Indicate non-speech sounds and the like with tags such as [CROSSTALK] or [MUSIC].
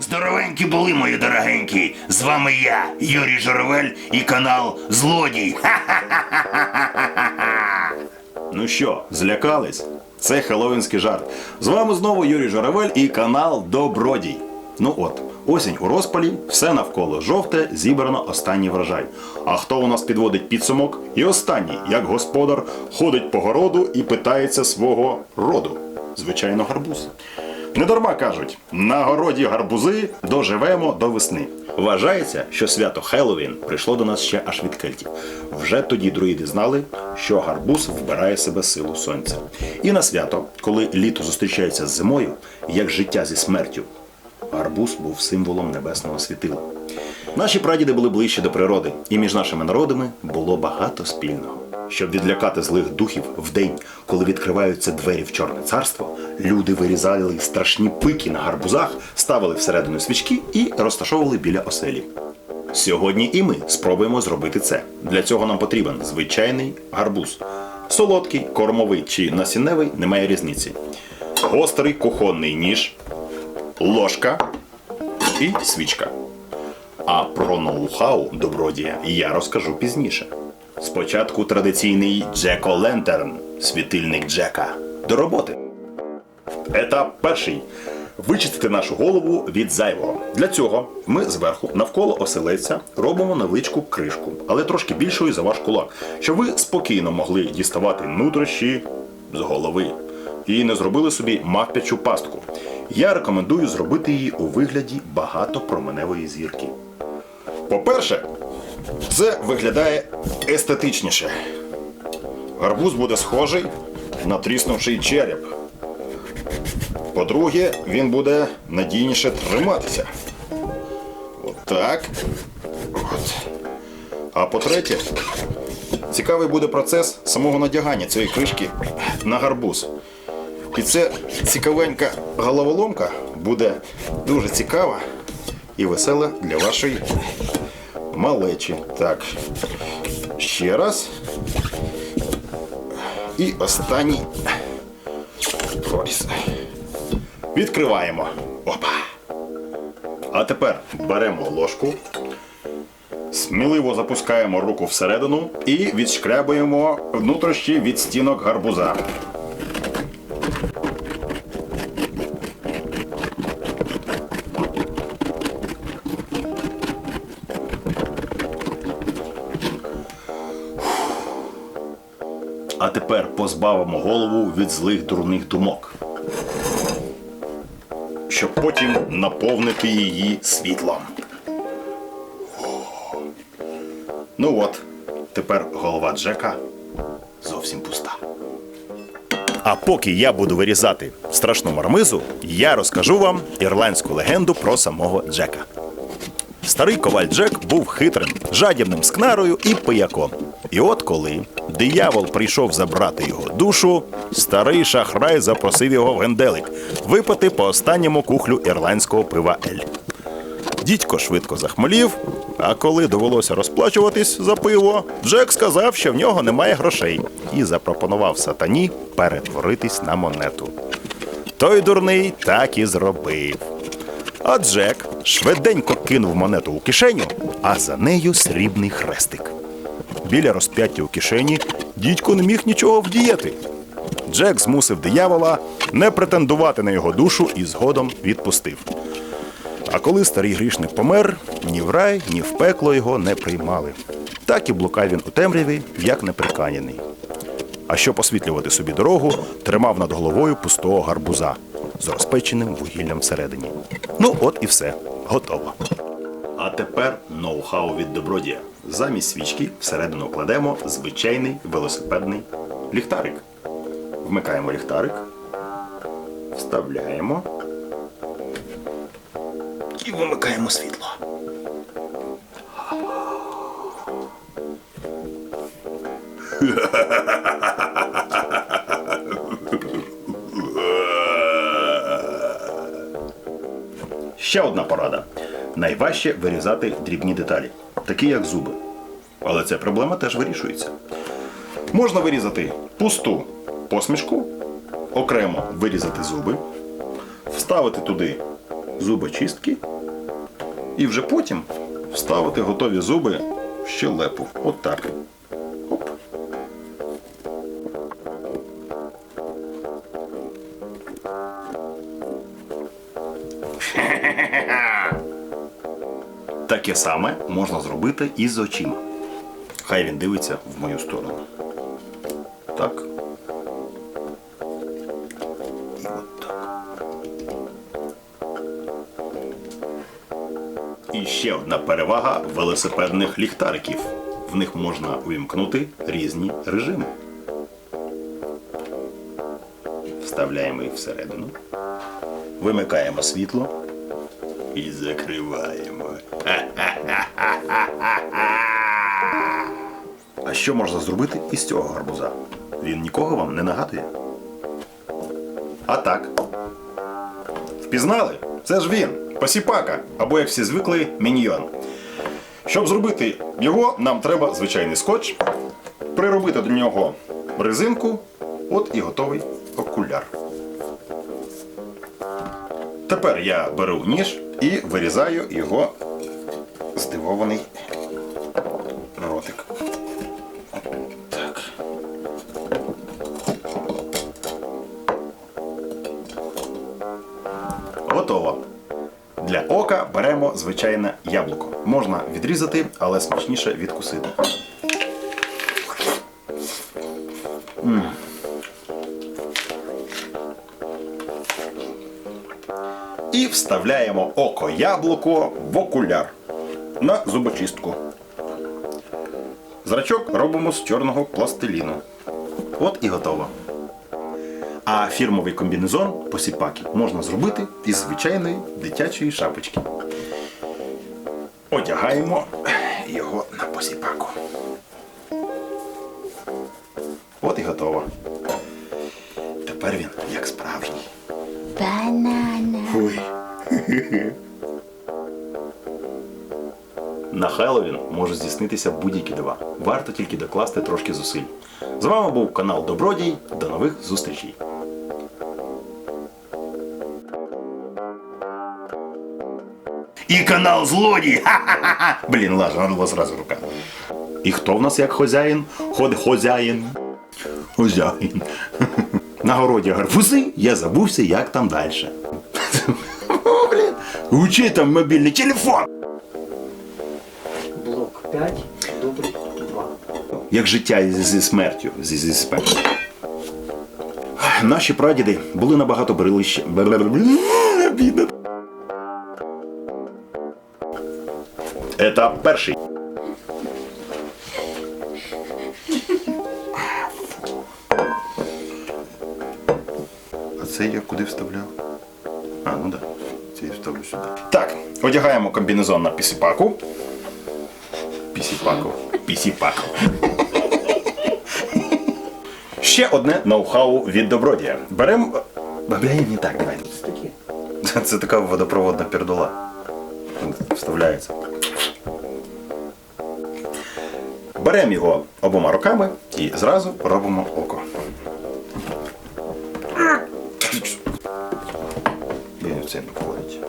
Здоровенькі були, мої дорогенькі. З вами я, Юрій Журавель і канал Злодій. [LAUGHS] Ну що, злякались? Це хеллоуінський жарт. З вами знову Юрій Журавель і канал Добродій. Ну от, осінь у розпалі, все навколо жовте, зібрано останній врожай. А хто у нас підводить підсумок? І останній, як господар, ходить по городу і питається свого роду. Звичайно, гарбуз. Недарма кажуть, на городі гарбузи доживемо до весни. Вважається, що свято Хеллоуін прийшло до нас ще аж від кельтів. Вже тоді друїди знали, що гарбуз вбирає себе силу сонця. І на свято, коли літо зустрічається з зимою, як життя зі смертю, гарбуз був символом небесного світила. Наші прадіди були ближче до природи, і між нашими народами було багато спільного. Щоб відлякати злих духів в день, коли відкриваються двері в чорне царство, люди вирізали страшні пики на гарбузах, ставили всередину свічки і розташовували біля оселі. Сьогодні і ми спробуємо зробити це. Для цього нам потрібен звичайний гарбуз. Солодкий, кормовий чи насінневий немає різниці. Гострий кухонний ніж, ложка і свічка. А про ноу-хау добродія я розкажу пізніше. Спочатку традиційний Джеко Лентерн, світильник Джека. До роботи. Етап перший. Вичистити нашу голову від зайвого. Для цього ми зверху навколо оселеця робимо невеличку кришку, але трошки більшою за ваш кулак, щоб ви спокійно могли діставати нутрощі з голови і не зробили собі мавпячу пастку. Я рекомендую зробити її у вигляді багатопроменевої зірки. По-перше, це виглядає естетичніше. Гарбуз буде схожий на тріснувший череп. По-друге, він буде надійніше триматися. Отак. От. А по-третє, цікавий буде процес самого надягання цієї кришки на гарбуз. І це цікавенька головоломка буде дуже цікава і весела для вашої малечі. Так. Ще раз. І останній проріз. Відкриваємо. Опа. А тепер беремо ложку, сміливо запускаємо руку всередину і відшкрябуємо внутрішні від стінок гарбуза. Тепер позбавимо голову від злих дурних думок. Щоб потім наповнити її світлом. Ну от, тепер голова Джека зовсім пуста. А поки я буду вирізати страшну мармизу, я розкажу вам ірландську легенду про самого Джека. Старий коваль Джек був хитрим, жадібним скнарою і пияком. І от коли диявол прийшов забрати його душу, старий шахрай запросив його в генделик випити по останньому кухлю ірландського пива Ель. Дідько швидко захмелів, а коли довелося розплачуватись за пиво, Джек сказав, що в нього немає грошей, і запропонував сатані перетворитись на монету. Той дурний так і зробив. А Джек швиденько кинув монету у кишеню, а за нею срібний хрестик. Біля розп'яття у кишені дідько не міг нічого вдіяти. Джек змусив диявола не претендувати на його душу і згодом відпустив. А коли старий грішник помер, ні в рай, ні в пекло його не приймали. Так і блукав він у темряві, як неприканяний. А щоб освітлювати собі дорогу, тримав над головою пустого гарбуза з розпеченим вугіллям всередині. Ну, от і все. Готово. А тепер ноу-хау від добродія. Замість свічки всередину кладемо звичайний велосипедний ліхтарик. Вмикаємо ліхтарик, вставляємо і вимикаємо світло. [LAUGHS] Ще одна порада. Найважче вирізати дрібні деталі, такі як зуби. Але ця проблема теж вирішується. Можна вирізати пусту посмішку, окремо вирізати зуби, вставити туди зубочистки і вже потім вставити готові зуби в щелепу. От. Таке саме можна зробити і з очима. Хай він дивиться в мою сторону. Так. І от так. І ще одна перевага велосипедних ліхтариків. В них можна увімкнути різні режими. Вставляємо їх всередину. Вимикаємо світло і закриваємо. А що можна зробити із цього гарбуза? Він нікого вам не нагадує. А так. Впізнали? Це ж він, посіпака, або як всі звикли, міньйон. Щоб зробити його, нам треба звичайний скотч, приробити до нього резинку, от і готовий окуляр. Тепер я беру ніж і вирізаю його здивований ротик. Готово. Для ока беремо звичайне яблуко. Можна відрізати, але смачніше відкусити. М. І вставляємо око яблуко в окуляр на зубочистку. Зрачок робимо з чорного пластиліну. От і готово. А фірмовий комбінезон посіпаки можна зробити із звичайної дитячої шапочки. Одягаємо його на посіпаку. От і готово. Тепер він як справжній. Банана. Ой. На Хеллоуін може здійснитися будь-які дива. Варто тільки докласти трошки зусиль. З вами був канал Добродій. До нових зустрічей. І канал Злодій. Ха-ха-ха. Блін, лажа, надо було зразу рука. І хто в нас як хозяїн? Ход хозяїн. Хозяїн. На городі гарбузи, я забувся, як там далі. [LAUGHS] О, блін. Учи там мобільний телефон. Блок 5, дубль 2. Як життя зі, смертю. Зі, зі смертю. Наші прадіди були набагато брилищі. Етап перший. Це я куди вставляв? А, ну так. Да. Це я вставлю сюди. Так, одягаємо комбінезон на пісіпаку. Пісіпаку. Пісіпаку. Ще одне ноу-хау від добродія. Беремо. Бабляє не так, давай. Це таке. Це, це така водопроводна пердола. Вставляється. Беремо його обома руками і зразу робимо око. Він в це не входить.